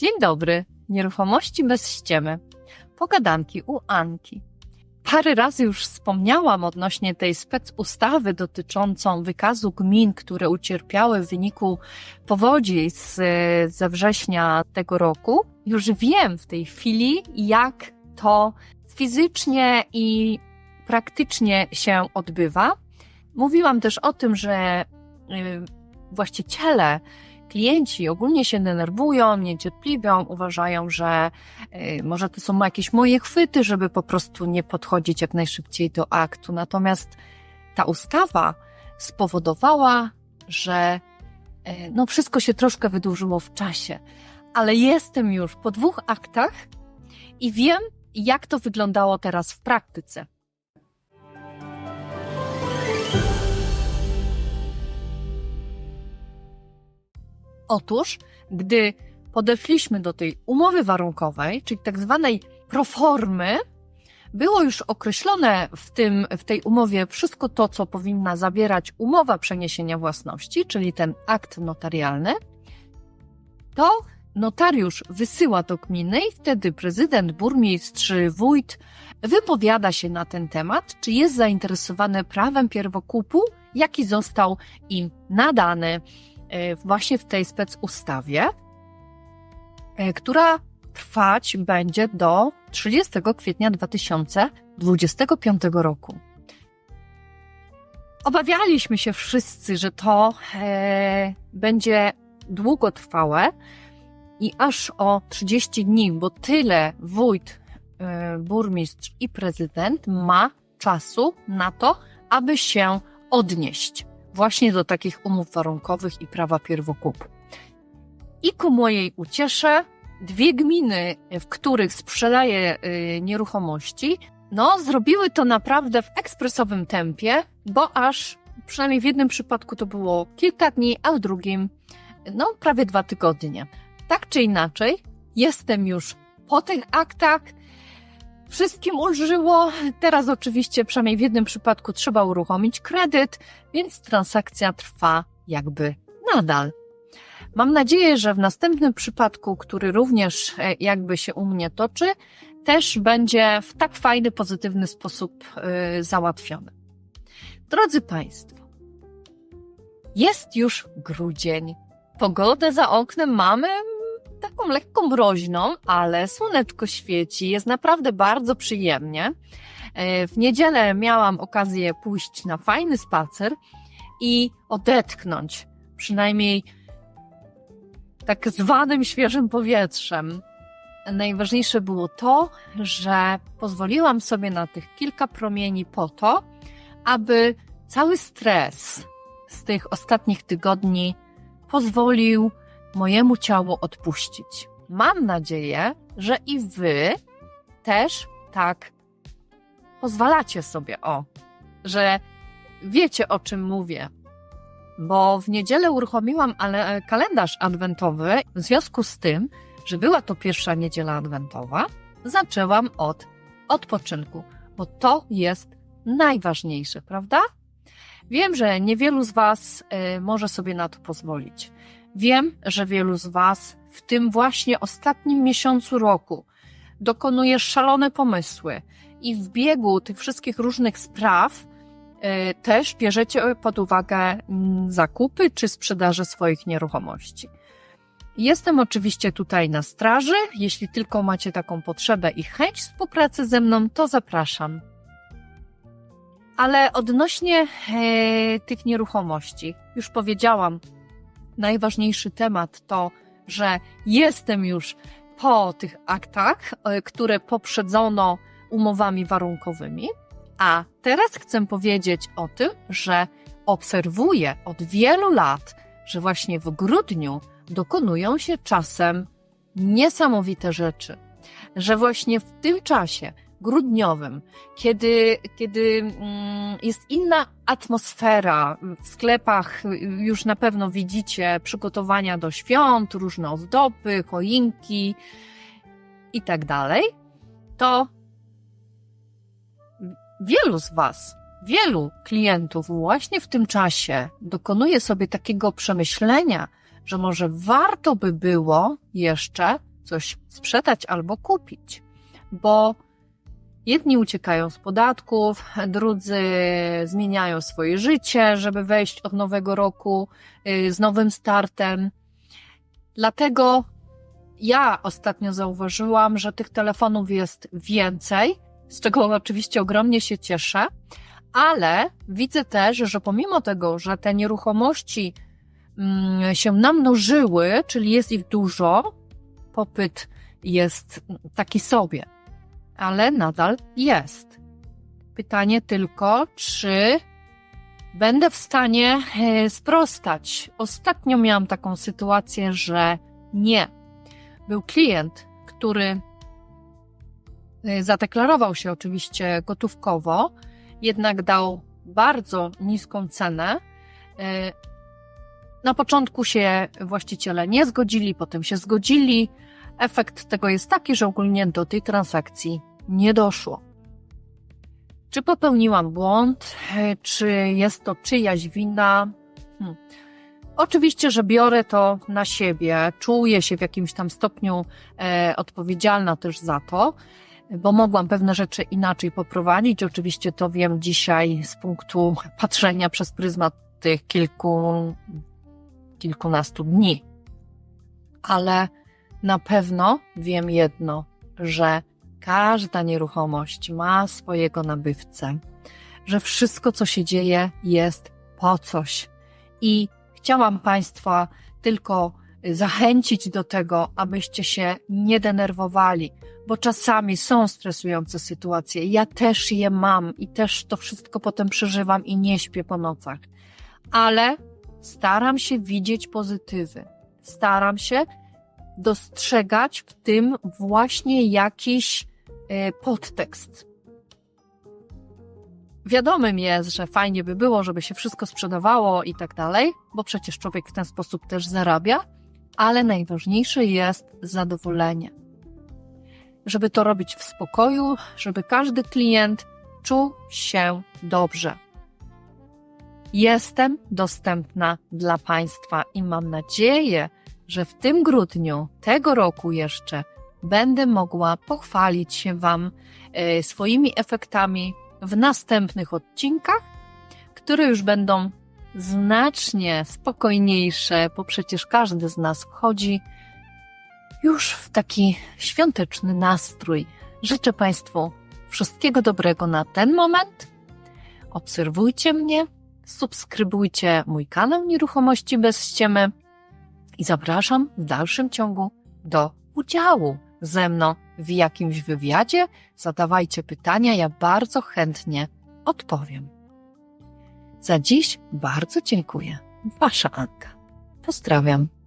Dzień dobry, nieruchomości bez ściemy. Pogadanki u Anki. Parę razy już wspomniałam odnośnie tej specustawy dotyczącą wykazu gmin, które ucierpiały w wyniku powodzi z, ze września tego roku. Już wiem w tej chwili, jak to fizycznie i praktycznie się odbywa. Mówiłam też o tym, że y, właściciele klienci ogólnie się denerwują, niecierpliwią, uważają, że y, może to są jakieś moje chwyty, żeby po prostu nie podchodzić jak najszybciej do aktu. Natomiast ta ustawa spowodowała, że y, no wszystko się troszkę wydłużyło w czasie. Ale jestem już po dwóch aktach i wiem, jak to wyglądało teraz w praktyce. Otóż, gdy podeszliśmy do tej umowy warunkowej, czyli tak zwanej proformy, było już określone w, tym, w tej umowie wszystko to, co powinna zawierać umowa przeniesienia własności, czyli ten akt notarialny, to notariusz wysyła do gminy i wtedy prezydent, burmistrz, wójt wypowiada się na ten temat, czy jest zainteresowany prawem pierwokupu, jaki został im nadany właśnie w tej specustawie, e, która trwać będzie do 30 kwietnia 2025 roku. Obawialiśmy się wszyscy, że to e, będzie długotrwałe i aż o 30 dni, bo tyle wójt, e, burmistrz i prezydent ma czasu na to, aby się odnieść właśnie do takich umów warunkowych i prawa pierwokupu. I ku mojej uciesze, dwie gminy, w których sprzedaję y, nieruchomości, no, zrobiły to naprawdę w ekspresowym tempie, bo aż przynajmniej w jednym przypadku to było kilka dni, a w drugim, no, prawie dwa tygodnie. Tak czy inaczej, jestem już po tych aktach, Wszystkim ulżyło. Teraz oczywiście, przynajmniej w jednym przypadku, trzeba uruchomić kredyt, więc transakcja trwa jakby nadal. Mam nadzieję, że w następnym przypadku, który również e, jakby się u mnie toczy, też będzie w tak fajny, pozytywny sposób yy, załatwiony. Drodzy Państwo, jest już grudzień. Pogodę za oknem mamy taką lekką mroźną, ale słoneczko świeci, jest naprawdę bardzo przyjemnie. E, w niedzielę miałam okazję pójść na fajny spacer i odetchnąć, przynajmniej tak zwanym świeżym powietrzem. Najważniejsze było to, że pozwoliłam sobie na tych kilka promieni po to, aby cały stres z tych ostatnich tygodni pozwolił mojemu ciału odpuścić. Mam nadzieję, że i wy też tak pozwalacie sobie o, że wiecie o czym mówię. Bo w niedzielę uruchomiłam ale kalendarz adwentowy. W związku z tym, że była to pierwsza niedziela adwentowa, zaczęłam od odpoczynku, bo to jest najważniejsze, prawda? Wiem, że niewielu z Was y, może sobie na to pozwolić. Wiem, że wielu z Was w tym właśnie ostatnim miesiącu roku dokonuje szalone pomysły i w biegu tych wszystkich różnych spraw y, też bierzecie pod uwagę mm, zakupy czy sprzedaży swoich nieruchomości. Jestem oczywiście tutaj na straży. Jeśli tylko macie taką potrzebę i chęć współpracy ze mną, to zapraszam. Ale odnośnie e, tych nieruchomości, już powiedziałam, najważniejszy temat to, że jestem już po tych aktach, e, które poprzedzono umowami warunkowymi, a teraz chcę powiedzieć o tym, że obserwuję od wielu lat, że właśnie w grudniu dokonują się czasem niesamowite rzeczy. Że właśnie w tym czasie grudniowym, kiedy, kiedy mm, jest inna atmosfera w sklepach, już na pewno widzicie przygotowania do świąt, różne ozdoby, choinki i tak dalej, to wielu z Was, wielu klientów właśnie w tym czasie dokonuje sobie takiego przemyślenia, że może warto by było jeszcze coś sprzedać albo kupić, bo jedni uciekają z podatków, drudzy zmieniają swoje życie, żeby wejść od nowego roku y, z nowym startem. Dlatego ja ostatnio zauważyłam, że tych telefonów jest więcej, z czego oczywiście ogromnie się cieszę, ale widzę też, że pomimo tego, że te nieruchomości mm, się namnożyły, czyli jest ich dużo, popyt jest taki sobie, ale nadal jest. Pytanie tylko, czy będę w stanie e, sprostać. Ostatnio miałam taką sytuację, że nie. Był klient, który e, zadeklarował się oczywiście gotówkowo, jednak dał bardzo niską cenę. E, na początku się właściciele nie zgodzili, potem się zgodzili. Efekt tego jest taki, że ogólnie do tej transakcji nie doszło. Czy popełniłam błąd? Czy jest to czyjaś wina? Hmm. Oczywiście, że biorę to na siebie, czuję się w jakimś tam stopniu e, odpowiedzialna też za to, bo mogłam pewne rzeczy inaczej poprowadzić. Oczywiście to wiem dzisiaj z punktu patrzenia przez pryzmat tych kilku, kilkunastu dni. Ale na pewno wiem jedno, że każda nieruchomość ma swojego nabywcę, że wszystko, co się dzieje, jest po coś. I chciałam Państwa tylko zachęcić do tego, abyście się nie denerwowali, bo czasami są stresujące sytuacje. Ja też je mam i też to wszystko potem przeżywam i nie śpię po nocach. Ale staram się widzieć pozytywy. Staram się dostrzegać w tym właśnie jakiś e, podtekst. Wiadomym jest, że fajnie by było, żeby się wszystko sprzedawało i tak dalej, bo przecież człowiek w ten sposób też zarabia, ale najważniejsze jest zadowolenie. Żeby to robić w spokoju, żeby każdy klient czuł się dobrze. Jestem dostępna dla Państwa i mam nadzieję, że w tym grudniu tego roku jeszcze będę mogła pochwalić się Wam e, swoimi efektami w następnych odcinkach, które już będą znacznie spokojniejsze, bo przecież każdy z nas wchodzi już w taki świąteczny nastrój. Życzę Państwu wszystkiego dobrego na ten moment. Obserwujcie mnie, subskrybujcie mój kanał Nieruchomości bez ściemy i zapraszam w dalszym ciągu do udziału ze mną w jakimś wywiadzie. Zadawajcie pytania, ja bardzo chętnie odpowiem. Za dziś bardzo dziękuję. Wasza Anka. Pozdrawiam.